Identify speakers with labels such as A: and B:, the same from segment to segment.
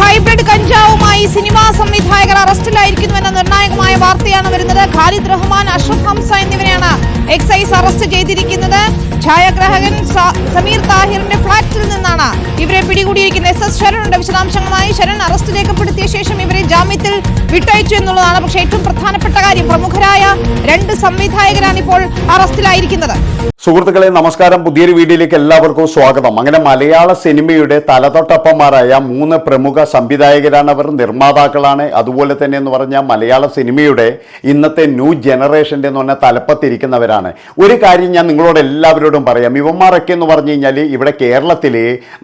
A: Hybrid കഞ്ചാവുമായി cinema സംവിധായകർ അറസ്റ്റിലായിരിക്കുന്നുവെന്ന നിർണായകമായ വാർത്തയാണ് വരുന്നത്. ഖാലിദ് റഹ്മാൻ അഷ്റഫ് ഹംസ എന്നിവരെയാണ് എക്സൈസ് അറസ്റ്റ് ചെയ്തിരിക്കുന്നത്. ഛായാഗ്രാഹകൻ സമീർ താഹിറിന്റെ ഫ്ളാറ്റിൽ നിന്നാണ് ഇവരെ പിടികൂടിയിരിക്കുന്നത്. എസ് എസ് ശരണിന്റെ വിശദാംശങ്ങളുമായി ശരൺ അറസ്റ്റ് രേഖപ്പെടുത്തിയ ശേഷം ഇവരെ ജാമ്യത്തിൽ വിട്ടയച്ചു എന്നുള്ളതാണ് പക്ഷേ ഏറ്റവും പ്രധാനപ്പെട്ട കാര്യം. പ്രമുഖരായ രണ്ട് സംവിധായകരാണ് ഇപ്പോൾ അറസ്റ്റിലായിരിക്കുന്നത്
B: സുഹൃത്തുക്കളെ നമസ്കാരം. പുതിയൊരു വീഡിയോയിലേക്ക് എല്ലാവർക്കും സ്വാഗതം. അങ്ങനെ മലയാള സിനിമയുടെ തലതൊട്ടപ്പന്മാരായ മൂന്ന് പ്രമുഖ സംവിധായകരാണ് അവർ. നിർമ്മാതാക്കളാണ്. അതുപോലെ തന്നെ എന്ന് പറഞ്ഞാൽ മലയാള സിനിമയുടെ ഇന്നത്തെ ന്യൂ ജനറേഷന്റെ എന്ന് പറഞ്ഞാൽ തലപ്പത്തിരിക്കുന്നവരാണ്. ഒരു കാര്യം ഞാൻ നിങ്ങളോട് എല്ലാവരോടും പറയാം. ഇവന്മാരൊക്കെ എന്ന് പറഞ്ഞു കഴിഞ്ഞാൽ ഇവിടെ കേരളത്തിൽ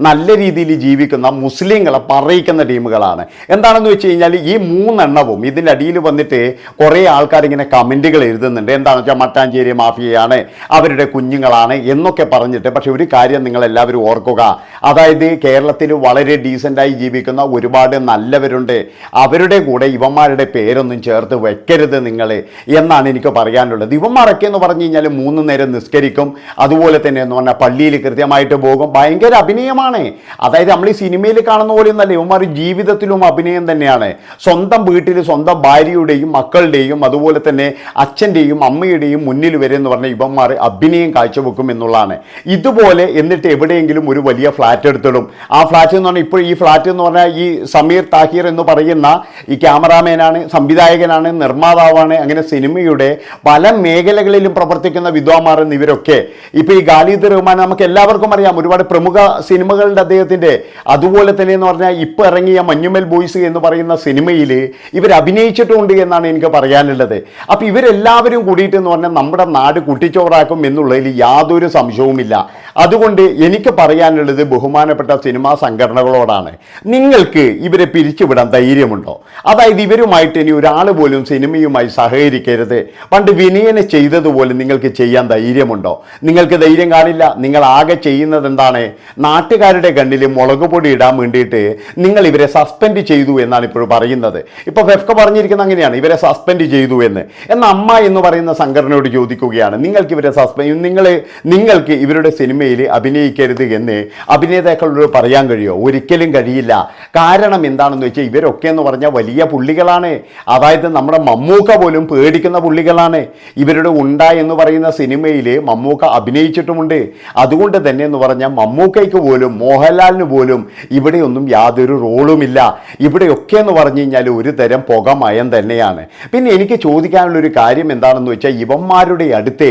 B: നല്ല രീതിയിൽ ജീവിക്കുന്ന മുസ്ലിങ്ങളെ പറയിക്കുന്ന ടീമുകളാണ്. എന്താണെന്ന് വെച്ച് കഴിഞ്ഞാൽ ഈ മൂന്നെണ്ണവും ഇതിന്റെ അടിയിൽ വന്നിട്ട് കുറേ ആൾക്കാർ ഇങ്ങനെ കമന്റുകൾ എഴുതുന്നുണ്ട്. എന്താണെന്ന് വെച്ചാൽ മട്ടാഞ്ചേരി മാഫിയയാണ് അവരുടെ കുഞ്ഞുങ്ങളാണ് എന്നൊക്കെ പറഞ്ഞിട്ട് പക്ഷേ ഒരു കാര്യം നിങ്ങൾ എല്ലാവരും ഓർക്കുക. അതായത് കേരളത്തിൽ വളരെ ഡീസന്റായി ജീവിക്കുന്ന ഒരുപാട് നല്ലവരുണ്ട്. അവരുടെ കൂടെ ഇവന്മാരുടെ പേരൊന്നും ചേർത്ത് വെക്കരുത് നിങ്ങളെ എന്നാണ് എനിക്ക് പറയാനുള്ളത്. ഇവന്മാരൊക്കെ എന്ന് പറഞ്ഞു കഴിഞ്ഞാൽ മൂന്ന് നേരം നിസ്കരിക്കും. അതുപോലെ തന്നെ എന്ന് പറഞ്ഞാൽ പള്ളിയിൽ കൃത്യമായിട്ട് പോകും. ഭയങ്കര അഭിനയമാണ്. അതായത് നമ്മൾ ഈ സിനിമയിൽ കാണുന്ന പോലെയൊന്നല്ല ഇവന്മാർ ജീവിതത്തിലും അഭിനയം തന്നെയാണ്. സ്വന്തം വീട്ടിൽ സ്വന്തം ഭാര്യയുടെയും മക്കളുടെയും അതുപോലെ തന്നെ അച്ഛന്റെയും അമ്മയുടെയും മുന്നിൽ വരെ എന്ന് പറഞ്ഞാൽ ഇവന്മാർ അഭിനയം കാഴ്ചവെക്കും എന്നുള്ളതാണ്. ഇതുപോലെ എന്നിട്ട് എവിടെയെങ്കിലും ഒരു വലിയ ഫ്ലാറ്റ് എടുത്തിടും. ആ ഫ്ലാറ്റ് എന്ന് പറഞ്ഞാൽ ഇപ്പോൾ ഈ ഫ്ലാറ്റ് എന്ന് പറഞ്ഞാൽ ഈ സമീർ താഹിർ എന്ന് പറയുന്ന ഈ ക്യാമറാമാനാണ് സംവിധായകനാണ് നിർമ്മാതാവാണ് അങ്ങനെ സിനിമയുടെ പല മേഖലകളിലും പ്രവർത്തിക്കുന്ന വിദ്വാന്മാർ എന്നിവരൊക്കെ ഇപ്പോൾ ഈ ഖാലിദ് റഹ്മാൻ നമുക്ക് എല്ലാവർക്കും അറിയാം ഒരുപാട് പ്രമുഖ സിനിമകളുടെ അദ്ദേഹത്തിന്റെ അതുപോലെ തന്നെ എന്ന് പറഞ്ഞാൽ ഇപ്പോൾ ഇറങ്ങിയ മഞ്ഞുമൽ ബോയ്സ് എന്ന് പറയുന്ന സിനിമയിൽ ഇവർ അഭിനയിച്ചിട്ടുണ്ട് എന്നാണ് എനിക്ക് പറയാനുള്ളത്. അപ്പോൾ ഇവരെല്ലാവരും കൂടിയിട്ട് എന്ന് പറഞ്ഞാൽ നമ്മുടെ നാട് കുട്ടിച്ചോറാക്കും എന്നുള്ളതിൽ യാതൊരു സംശയവുമില്ല. അതുകൊണ്ട് എനിക്ക് പറയാനുള്ളത് ബഹുമാനപ്പെട്ട സിനിമാ സംഘടനകളോടാണ്. നിങ്ങൾക്ക് ഇവരെ പിരിച്ചുവിടാൻ ധൈര്യമുണ്ടോ? അതായത് ഇവരുമായിട്ട് ഇനി ഒരാൾ പോലും സിനിമയുമായി സഹകരിക്കരുത്. പണ്ട് വിനയനെ ചെയ്തതുപോലെ നിങ്ങൾക്ക് ചെയ്യാൻ ധൈര്യമുണ്ടോ? നിങ്ങൾക്ക് ധൈര്യം കാണില്ല. നിങ്ങൾ ആകെ ചെയ്യുന്നത് എന്താണ് നാട്ടുകാരുടെ കണ്ണിൽ മുളക് പൊടി ഇടാൻ വേണ്ടിയിട്ട് നിങ്ങൾ ഇവരെ സസ്പെൻഡ് ചെയ്തു എന്നാണ് ഇപ്പോൾ പറയുന്നത്. ഇപ്പോൾ ഫെഫ്ക പറഞ്ഞിരിക്കുന്നത് അങ്ങനെയാണ്. ഇവരെ സസ്പെൻഡ് ചെയ്തു എന്ന്. എന്ന അമ്മ എന്ന് പറയുന്ന സംഘടനയോട് ചോദിക്കുകയാണ്. നിങ്ങൾക്ക് ഇവരെ സസ്പെൻഡ് നിങ്ങൾ നിങ്ങൾക്ക് ഇവരുടെ സിനിമയിൽ അഭിനയിക്കരുത് എന്ന് അഭിനേതാക്കളോട് പറയാൻ കഴിയുമോ ഒരിക്കലും കഴിയില്ല. കാരണം എന്താണെന്ന് വെച്ചാൽ ഇവരൊക്കെ എന്ന് പറഞ്ഞാൽ വലിയ പുള്ളികളാണ്. അതായത് നമ്മുടെ മമ്മൂക്ക പോലും പേടിക്കുന്ന പുള്ളികളാണ്. ഇവരുടെ ഉണ്ട എന്ന് പറയുന്ന സിനിമയിൽ മമ്മൂക്ക അഭിനയിച്ചിട്ടുമുണ്ട്. അതുകൊണ്ട് തന്നെ എന്ന് പറഞ്ഞാൽ മമ്മൂക്കയ്ക്ക് പോലും മോഹൻലാലിന് പോലും ഇവിടെയൊന്നും യാതൊരു റോളുമില്ല. ഇവിടെയൊക്കെ എന്ന് പറഞ്ഞു കഴിഞ്ഞാൽ ഒരു തരം പുകമയം തന്നെയാണ്. പിന്നെ എനിക്ക് ചോദിക്കാനുള്ളൊരു കാര്യം എന്താണെന്ന് വെച്ചാൽ ഇവന്മാരുടെ അടുത്ത്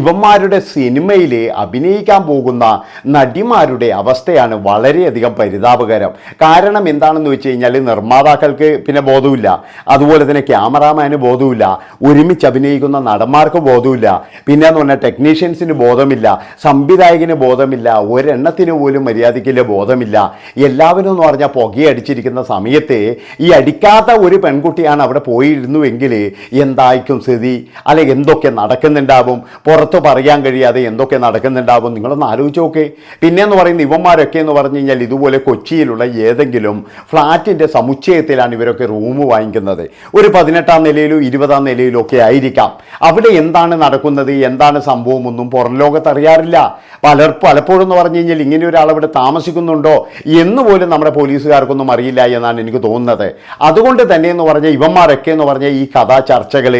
B: ഇവന്മാരുടെ സിനിമയിൽ അഭിനയിക്കാൻ പോകുന്ന നടിമാരുടെ അവസ്ഥയാണ് വളരെയധികം പരിതാപകരം. കാരണം എന്താണെന്ന് വെച്ച് കഴിഞ്ഞാൽ നിർമ്മാതാക്കൾക്ക് പിന്നെ ബോധമില്ല അതുപോലെ തന്നെ ക്യാമറാമാന് ബോധവുമില്ല. ഒരുമിച്ച് അഭിനയിക്കുന്ന നടന്മാർക്ക് ബോധവുമില്ല. പിന്നെ എന്ന് പറഞ്ഞാൽ ടെക്നീഷ്യൻസിന് ബോധമില്ല. സംവിധായകന് ബോധമില്ല. ഒരെണ്ണത്തിന് പോലും മര്യാദയ്ക്കില്ല ബോധമില്ല. എല്ലാവരും എന്ന് പറഞ്ഞാൽ പുകയടിച്ചിരിക്കുന്ന സമയത്ത് ഈ അടിക്കാത്ത ഒരു പെൺകുട്ടിയാണ് അവിടെ പോയിരുന്നുവെങ്കിൽ എന്തായിരിക്കും സ്ഥിതി? അല്ലെ എന്തൊക്കെ നടക്കുന്നുണ്ടാവും? പുറത്ത് പറയാൻ കഴിയാതെ എന്തൊക്കെ നടക്കുന്നുണ്ടാവും? നിങ്ങളൊന്ന് ആലോചിച്ച് നോക്കേ. പിന്നെ എന്ന് പറയുന്ന ഇവന്മാരൊക്കെ എന്ന് പറഞ്ഞു കഴിഞ്ഞാൽ ഇതുപോലെ കൊച്ചിയിലുള്ള ഏതെങ്കിലും ഫ്ലാറ്റിന്റെ സമുച്ചയത്തിലാണ് ഇവരൊക്കെ റൂം വാങ്ങിക്കുന്നത്. ഒരു പതിനെട്ടാം നിലയിലോ ഇരുപതാം നിലയിലോ ഒക്കെ ആയിരിക്കാം. അവിടെ എന്താണ് നടക്കുന്നത്? എന്താണ് സംഭവം ഒന്നും പുറം ലോകത്ത് അറിയാറില്ല. പലർ പലപ്പോഴും എന്ന് പറഞ്ഞു കഴിഞ്ഞാൽ ഇങ്ങനെ ഒരാൾ അവിടെ താമസിക്കുന്നുണ്ടോ എന്ന് പോലും നമ്മുടെ പോലീസുകാർക്കൊന്നും അറിയില്ല എന്നാണ് എനിക്ക് തോന്നുന്നത്. അതുകൊണ്ട് തന്നെ എന്ന് പറഞ്ഞാൽ ഇവന്മാരൊക്കെ എന്ന് പറഞ്ഞാൽ ഈ കഥാ ചർച്ചകൾ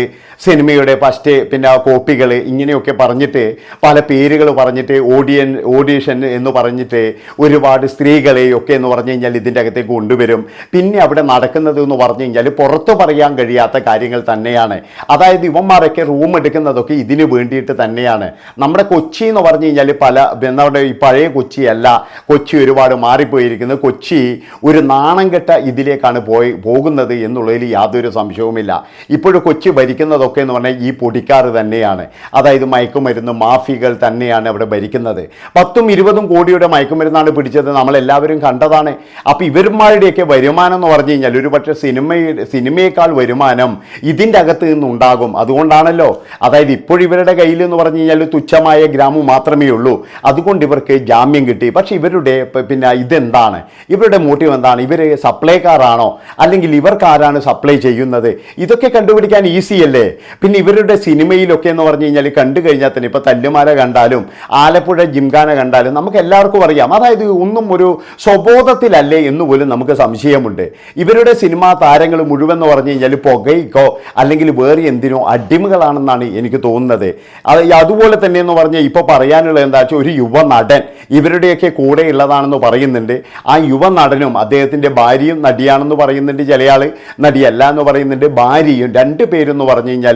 B: സിനിമയുടെ ഫസ്റ്റ് പിന്നെ കോപ്പികൾ ഇങ്ങനെയൊക്കെ പറഞ്ഞിട്ട് പല പേരുകൾ പറഞ്ഞിട്ട് ഓഡിയൻ ഓഡീഷൻ എന്ന് പറഞ്ഞിട്ട് ഒരുപാട് സ്ത്രീകളെയൊക്കെ എന്ന് പറഞ്ഞു കഴിഞ്ഞാൽ ഇതിന്റെ അകത്തേക്ക് കൊണ്ടുവരും. പിന്നെ അവിടെ നടക്കുന്നത് എന്ന് പറഞ്ഞു കഴിഞ്ഞാൽ പുറത്തു പറയാൻ കഴിയാത്ത കാര്യങ്ങൾ തന്നെയാണ്. അതായത് ഇവന്മാരൊക്കെ റൂം എടുക്കുന്നതൊക്കെ ഇതിന് വേണ്ടിയിട്ട് തന്നെയാണ്. നമ്മുടെ കൊച്ചി എന്ന് പറഞ്ഞു കഴിഞ്ഞാൽ പല നമ്മുടെ ഈ പഴയ കൊച്ചിയല്ല കൊച്ചി ഒരുപാട് മാറിപ്പോയിരിക്കുന്നത് കൊച്ചി ഒരു നാണം കെട്ട ഇതിലേക്കാണ് പോയി പോകുന്നത് എന്നുള്ളതിൽ യാതൊരു സംശയവുമില്ല. ഇപ്പോഴും കൊച്ചി ഭരിക്കുന്നതൊക്കെ എന്ന് പറഞ്ഞാൽ ഈ പൊടിക്കാറ് തന്നെയാണ്. അതായത് മയക്കുമരുന്ന് മാഫികൾ തന്നെയാണ് അവിടെ ഭരിക്കുന്നത്. പത്തും ഇരുപതും കോടിയുടെ മയക്കുമരുന്നാണ് പിടിച്ചത്. നമ്മളെല്ലാവരും കണ്ടതാണ്. അപ്പോൾ ഇവരുമാരുടെയൊക്കെ വരുമാനം എന്ന് പറഞ്ഞു കഴിഞ്ഞാൽ ഒരു പക്ഷേ സിനിമയുടെ സിനിമയേക്കാൾ വരുമാനം ഇതിന്റെ അകത്ത് നിന്നുണ്ടാകും. അതുകൊണ്ടാണല്ലോ. അതായത് ഇപ്പോഴിവരുടെ കയ്യിൽ എന്ന് പറഞ്ഞു കഴിഞ്ഞാൽ തുച്ഛമായ ഗ്രാമം മാത്രമേ ഉള്ളൂ. അതുകൊണ്ട് ഇവർക്ക് ജാമ്യം കിട്ടി. പക്ഷേ ഇവരുടെ പിന്നെ ഇതെന്താണ്? ഇവരുടെ മോട്ടീവ് എന്താണ്? ഇവർ സപ്ലൈക്കാരാണോ അല്ലെങ്കിൽ ഇവർക്ക് ആരാണ് സപ്ലൈ ചെയ്യുന്നത്? ഇതൊക്കെ കണ്ടുപിടിക്കാൻ ഈസി അല്ലേ? പിന്നെ ഇവരുടെ സിനിമയിലൊക്കെ എന്ന് പറഞ്ഞു കഴിഞ്ഞാൽ കണ്ടു കഴിഞ്ഞാൽ തന്നെ ഇപ്പോൾ തല്ലുമാല കണ്ടാലും ആലപ്പുഴ ജിംഖാന കണ്ടാലും നമുക്ക് എല്ലാവർക്കും അറിയാം. അതായത് ഒന്നും ഒരു സ്വബോധത്തിലല്ലേ എന്ന് പോലും നമുക്ക് സംശയമുണ്ട്. ഇവരുടെ സിനിമാ താരങ്ങൾ മുഴുവൻ എന്ന് പറഞ്ഞു കഴിഞ്ഞാൽ പുകയ്ക്കോ അല്ലെങ്കിൽ വേറെ എന്തിനോ അടിമകളാണെന്നാണ് എനിക്ക് തോന്നുന്നത്. അത് അതുപോലെ തന്നെ എന്ന് പറഞ്ഞാൽ ഇപ്പോൾ പറയാനുള്ളത് എന്താ വെച്ചാൽ ഒരു യുവ നടൻ ഇവരുടെയൊക്കെ കൂടെ ഉള്ളതാണെന്ന് പറയുന്നുണ്ട്. ആ യുവ നടനും അദ്ദേഹത്തിന്റെ ഭാര്യയും നടിയാണെന്ന് പറയുന്നുണ്ട് ചിലയാൾ നടിയല്ല എന്ന് പറയുന്നുണ്ട് ഭാര്യയും രണ്ട് പേരെന്ന് പറഞ്ഞു കഴിഞ്ഞാൽ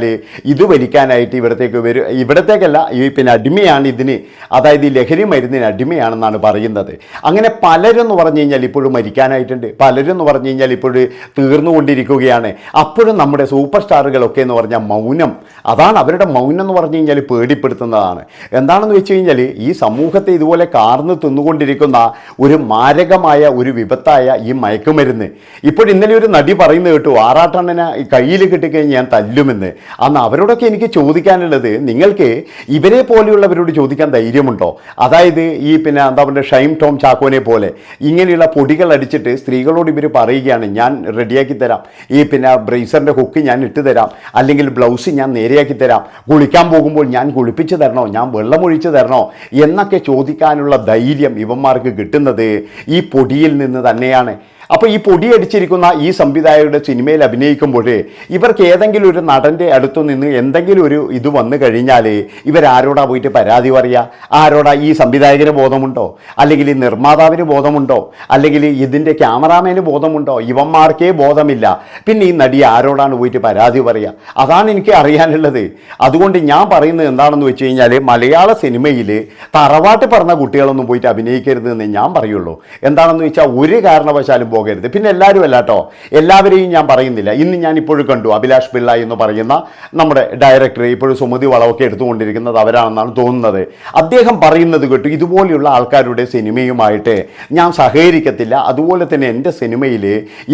B: ഇത് വലിക്കാനായിട്ട് ഇവിടത്തേക്ക് വരും ഇവിടത്തേക്കല്ല ഈ പിന്നെ അടിമയാണ് ഇതിന് അതായത് ഈ ലഹരി മരുന്നിന് അടിമയാണെന്നാണ് പറയുന്നത്. അങ്ങനെ പലരും എന്ന് പറഞ്ഞു കഴിഞ്ഞാൽ ഇപ്പോഴും മരിക്കാനായിട്ടുണ്ട്. പലരും എന്ന് പറഞ്ഞു കഴിഞ്ഞാൽ ഇപ്പോഴും തീർന്നുകൊണ്ടിരിക്കുകയാണ്. അപ്പോഴും നമ്മുടെ സൂപ്പർ സ്റ്റാറുകളൊക്കെ എന്ന് പറഞ്ഞാൽ മൗനം അതാണ് അവരുടെ മൗനം എന്ന് പറഞ്ഞു കഴിഞ്ഞാൽ പേടിപ്പെടുത്തുന്നതാണ്. എന്താണെന്ന് വെച്ച് കഴിഞ്ഞാൽ ഈ സമൂഹത്തെ ഇതുപോലെ കാർന്ന് തിന്നുകൊണ്ടിരിക്കുന്ന ഒരു മാരകമായ ഒരു വിപത്തായ ഈ മയക്കുമരുന്ന്. ഇപ്പോൾ ഇന്നലെ ഒരു നടി പറയുന്നത് കേട്ടു ആറാട്ടണ്ണനെ കയ്യിൽ കിട്ടിക്കഴിഞ്ഞ് ഞാൻ തല്ലുമെന്ന്. അന്ന് അവരോടൊക്കെ എനിക്ക് ചോദിക്കാനുള്ളത് നിങ്ങൾക്ക് ഇവരെ പോലെയുള്ളവരോട് ചോദിക്കാൻ ധൈര്യമുണ്ടോ? അതായത് ഈ പിന്നെ എന്താ പറയുക ഷൈം ടോം ചാക്കോനെ പോലെ ഇങ്ങനെയുള്ള പൊടികൾ അടിച്ചിട്ട് സ്ത്രീകളോട് ഇവർ പറയുകയാണ് ഞാൻ റെഡിയാക്കി തരാം. ഈ പിന്നെ ബ്രേസറിന്റെ ഹുക്ക് ഞാൻ ഇട്ട് തരാം. അല്ലെങ്കിൽ ബ്ലൗസ് ഞാൻ നേരെയാക്കി തരാം. കുളിക്കാൻ പോകുമ്പോൾ ഞാൻ കുളിപ്പിച്ച് തരണോ? ഞാൻ വെള്ളമൊഴിച്ച് തരണോ? എന്നൊക്കെ ചോദിക്കാനുള്ള ധൈര്യം ഇവന്മാർക്ക് കിട്ടുന്നത് ഈ പൊടിയിൽ നിന്ന് തന്നെയാണ്. അപ്പോൾ ഈ പൊടിയടിച്ചിരിക്കുന്ന ഈ സംവിധായകരുടെ സിനിമയിൽ അഭിനയിക്കുമ്പോൾ ഇവർക്ക് ഏതെങ്കിലും ഒരു നടന്റെ അടുത്തു നിന്ന് എന്തെങ്കിലും ഒരു ഇത് വന്നു കഴിഞ്ഞാൽ ഇവരാരോടാ പോയിട്ട് പരാതി പറയുക ആരോടാ ഈ സംവിധായകന് ബോധമുണ്ടോ? അല്ലെങ്കിൽ ഈ നിർമ്മാതാവിന് ബോധമുണ്ടോ? അല്ലെങ്കിൽ ഇതിന്റെ ക്യാമറാമാന് ബോധമുണ്ടോ? ഇവന്മാർക്കേ ബോധമില്ല. പിന്നെ ഈ നടി ആരോടാണ് പോയിട്ട് പരാതി പറയുക അതാണ് എനിക്ക് അറിയാനുള്ളത്. അതുകൊണ്ട് ഞാൻ പറയുന്നത് എന്താണെന്ന് വെച്ച് കഴിഞ്ഞാൽ മലയാള സിനിമയിൽ തറവാട്ട് പറഞ്ഞ കുട്ടികളൊന്നും പോയിട്ട് അഭിനയിക്കരുതെന്ന് ഞാൻ പറയുള്ളൂ. എന്താണെന്ന് വെച്ചാൽ ഒരു കാരണവശാലും പോകരുത്. പിന്നെ എല്ലാവരും അല്ല കേട്ടോ എല്ലാവരെയും ഞാൻ പറയുന്നില്ല. ഇന്ന് ഞാൻ ഇപ്പോഴും കണ്ടു അഭിലാഷ് പിള്ള എന്ന് പറയുന്ന നമ്മുടെ ഡയറക്ടർ ഇപ്പോഴും സുമതി വളമൊക്കെ എടുത്തുകൊണ്ടിരിക്കുന്നത് അവരാണെന്നാണ് തോന്നുന്നത്. അദ്ദേഹം പറയുന്നത് കേട്ടു ഇതുപോലെയുള്ള ആൾക്കാരുടെ സിനിമയുമായിട്ട് ഞാൻ സഹകരിക്കത്തില്ല. അതുപോലെ തന്നെ എന്റെ സിനിമയിൽ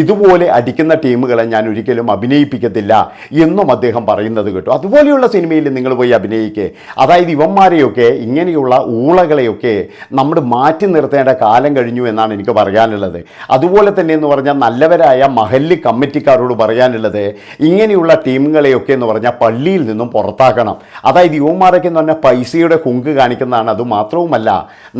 B: ഇതുപോലെ അടിക്കുന്ന ടീമുകളെ ഞാൻ ഒരിക്കലും അഭിനയിപ്പിക്കത്തില്ല എന്നും അദ്ദേഹം പറയുന്നത് കേട്ടു. അതുപോലെയുള്ള സിനിമയിൽ നിങ്ങൾ പോയി അഭിനയിക്കേ. അതായത് ഇവന്മാരെയൊക്കെ ഇങ്ങനെയുള്ള ഊളകളെയൊക്കെ നമ്മൾ മാറ്റി നിർത്തേണ്ട കാലം കഴിഞ്ഞു എന്നാണ് എനിക്ക് പറയാനുള്ളത്. അതുപോലെ തന്നെ എന്ന് പറഞ്ഞാൽ നല്ലവരായ മഹല്ലി കമ്മിറ്റിക്കാരോട് പറയാനുള്ളത് ഇങ്ങനെയുള്ള ടീമുകളെയൊക്കെ എന്ന് പറഞ്ഞാൽ പള്ളിയിൽ നിന്നും പുറത്താക്കണം. അതായത് യുവമാരൊക്കെ എന്ന് പറഞ്ഞാൽ പൈസയുടെ കുങ്ക് കാണിക്കുന്നതാണ്. അത് മാത്രവുമല്ല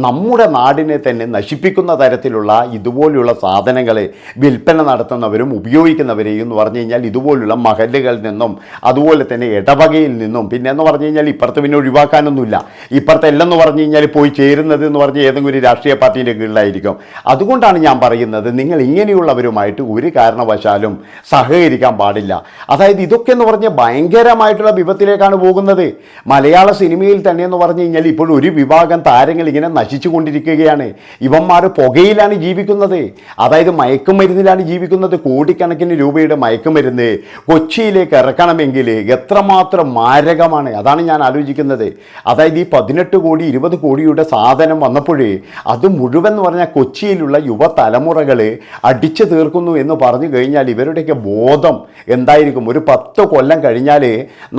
B: നമ്മുടെ നാടിനെ തന്നെ നശിപ്പിക്കുന്ന തരത്തിലുള്ള ഇതുപോലെയുള്ള സാധനങ്ങൾ വിൽപ്പന നടത്തുന്നവരും ഉപയോഗിക്കുന്നവരെയും എന്ന് പറഞ്ഞു കഴിഞ്ഞാൽ ഇതുപോലുള്ള മഹല്ലുകളിൽ നിന്നും അതുപോലെ തന്നെ ഇടവകയിൽ നിന്നും പിന്നെ എന്ന് പറഞ്ഞു കഴിഞ്ഞാൽ ഇപ്പുറത്ത് പിന്നെ ഒഴിവാക്കാനൊന്നുമില്ല. ഇപ്പുറത്തെ എല്ലെന്ന് പറഞ്ഞു കഴിഞ്ഞാൽ പോയി ചേരുന്നത് എന്ന് പറഞ്ഞാൽ ഏതെങ്കിലും ഒരു രാഷ്ട്രീയ പാർട്ടിയുടെ കീഴിലായിരിക്കും. അതുകൊണ്ടാണ് ഞാൻ പറയുന്നത് നിങ്ങൾ ഇങ്ങനെയുള്ളവരുമായിട്ട് ഒരു കാരണവശാലും സഹകരിക്കാൻ പാടില്ല. അതായത് ഇതൊക്കെ എന്ന് പറഞ്ഞാൽ ഭയങ്കരമായിട്ടുള്ള വിപത്തിലേക്കാണ് പോകുന്നത്. മലയാള സിനിമയിൽ തന്നെ എന്ന് പറഞ്ഞു കഴിഞ്ഞാൽ ഇപ്പോൾ ഒരു വിഭാഗം താരങ്ങൾ ഇങ്ങനെ നശിച്ചു കൊണ്ടിരിക്കുകയാണ് ഇവന്മാർ പുകയിലാണ് ജീവിക്കുന്നത്. അതായത് മയക്കുമരുന്നിലാണ് ജീവിക്കുന്നത്. കോടിക്കണക്കിന് രൂപയുടെ മയക്കുമരുന്ന് കൊച്ചിയിലേക്ക് ഇറക്കണമെങ്കിൽ എത്രമാത്രം മാരകമാണ്. അതാണ് ഞാൻ ആലോചിക്കുന്നത്. അതായത് ഈ പതിനെട്ട് കോടി ഇരുപത് കോടിയുടെ സാധനം വന്നപ്പോഴേ അത് മുഴുവൻ എന്ന് പറഞ്ഞാൽ കൊച്ചിയിലുള്ള യുവതലമുറകൾ അടിച്ചു തീർക്കുന്നു എന്ന് പറഞ്ഞു കഴിഞ്ഞാൽ ഇവരുടെയൊക്കെ ബോധം എന്തായിരിക്കും? ഒരു പത്ത് കൊല്ലം കഴിഞ്ഞാൽ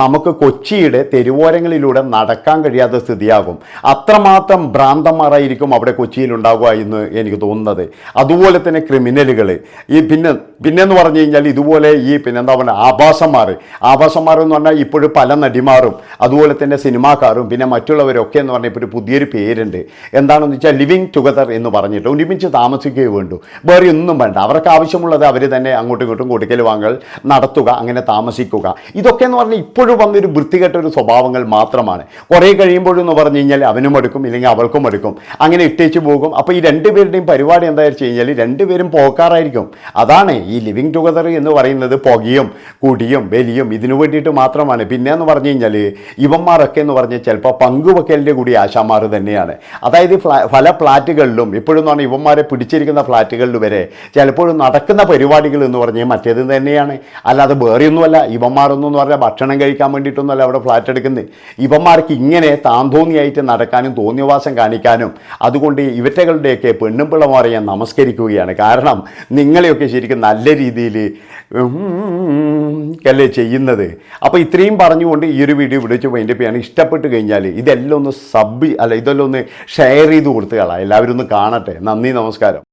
B: നമുക്ക് കൊച്ചിയുടെ തെരുവോരങ്ങളിലൂടെ നടക്കാൻ കഴിയാത്ത സ്ഥിതിയാകും. അത്രമാത്രം ഭ്രാന്തന്മാരായിരിക്കും അവിടെ കൊച്ചിയിൽ ഉണ്ടാകുക എന്ന് എനിക്ക് തോന്നുന്നത്. അതുപോലെ തന്നെ ക്രിമിനലുകൾ. ഈ പിന്നെ പിന്നെന്ന് പറഞ്ഞു കഴിഞ്ഞാൽ ഇതുപോലെ ഈ പിന്നെ എന്താ പറയുക ആഭാസന്മാർ. ആഭാസന്മാർ എന്ന് പറഞ്ഞാൽ ഇപ്പോഴും പല നടിമാരും അതുപോലെ തന്നെ സിനിമാക്കാരും പിന്നെ മറ്റുള്ളവരൊക്കെ എന്ന് പറഞ്ഞാൽ ഇപ്പോൾ ഒരു പുതിയൊരു പേരുണ്ട്. എന്താണെന്ന് വെച്ചാൽ ലിവിങ് ടുഗദർ എന്ന് പറഞ്ഞിട്ട് ഒരുമിച്ച് താമസിക്കുകയേ വേണ്ടു. വേറെ ഒന്നും വേണ്ട. അവർക്ക് ആവശ്യമുള്ളത് അവർ തന്നെ അങ്ങോട്ടും ഇങ്ങോട്ടും കൊടുക്കൽ വാങ്ങൽ നടത്തുക അങ്ങനെ താമസിക്കുക. ഇതൊക്കെ എന്ന് പറഞ്ഞാൽ ഇപ്പോഴും വന്നൊരു വൃത്തികെട്ട ഒരു സ്വഭാവങ്ങൾ മാത്രമാണ്. കുറേ കഴിയുമ്പോഴെന്ന് പറഞ്ഞു കഴിഞ്ഞാൽ അവനും എടുക്കും ഇല്ലെങ്കിൽ അവൾക്കും എടുക്കും. അങ്ങനെ ഇട്ടേച്ച് പോകും. അപ്പോൾ ഈ രണ്ടുപേരുടെയും പരിപാടി എന്താ വെച്ച് കഴിഞ്ഞാൽ രണ്ടുപേരും പോക്കാറായിരിക്കും. അതാണ് ഈ ലിവിങ് ടുഗദർ എന്ന് പറയുന്നത് പുകയും കുടിയും വലിയും ഇതിനു വേണ്ടിയിട്ട് മാത്രമാണ്. പിന്നെ എന്ന് പറഞ്ഞു കഴിഞ്ഞാൽ ഇവന്മാരൊക്കെ എന്ന് പറഞ്ഞാൽ ചിലപ്പോൾ പങ്കുവെക്കലിന്റെ കൂടി ആശാമാർ തന്നെയാണ്. അതായത് പല ഫ്ലാറ്റുകളിലും ഇപ്പോഴും പറഞ്ഞാൽ ഇവന്മാരെ പിടിച്ചിരിക്കുന്ന ഫ്ലാറ്റുകളിൽ വരെ ചിലപ്പോഴും നടക്കുന്ന പരിപാടികൾ എന്ന് പറഞ്ഞാൽ മറ്റേത് തന്നെയാണ്. അല്ലാതെ വേറെയൊന്നുമല്ല. ഇവന്മാരൊന്നും എന്ന് പറഞ്ഞാൽ ഭക്ഷണം കഴിക്കാൻ വേണ്ടിയിട്ടൊന്നുമല്ല അവിടെ ഫ്ലാറ്റ് എടുക്കുന്നത്. ഇവന്മാർക്ക് ഇങ്ങനെ താന്തോന്നിയായിട്ട് നടക്കാനും തോന്നിയവാസം കാണിക്കാനും അതുകൊണ്ട് ഇവറ്റകളുടെയൊക്കെ പെണ്ണും പിള്ളമാരെ ഞാൻ നമസ്കരിക്കുകയാണ്. കാരണം നിങ്ങളെയൊക്കെ ശരിക്കും നല്ല രീതിയിൽ അല്ലേ ചെയ്യുന്നത്. അപ്പോൾ ഇത്രയും പറഞ്ഞുകൊണ്ട് ഈ ഒരു വീഡിയോ വിളിച്ച് വൈൻഡപ്പ് ചെയ്യാണ്. ഇഷ്ടപ്പെട്ട് കഴിഞ്ഞാൽ ഇതെല്ലാം ഒന്ന് സബ് അല്ല ഇതെല്ലാം ഒന്ന് ഷെയർ ചെയ്ത് കൊടുത്തുകളാം എല്ലാവരും ഒന്ന് കാണട്ടെ. നന്ദി നമസ്കാരം.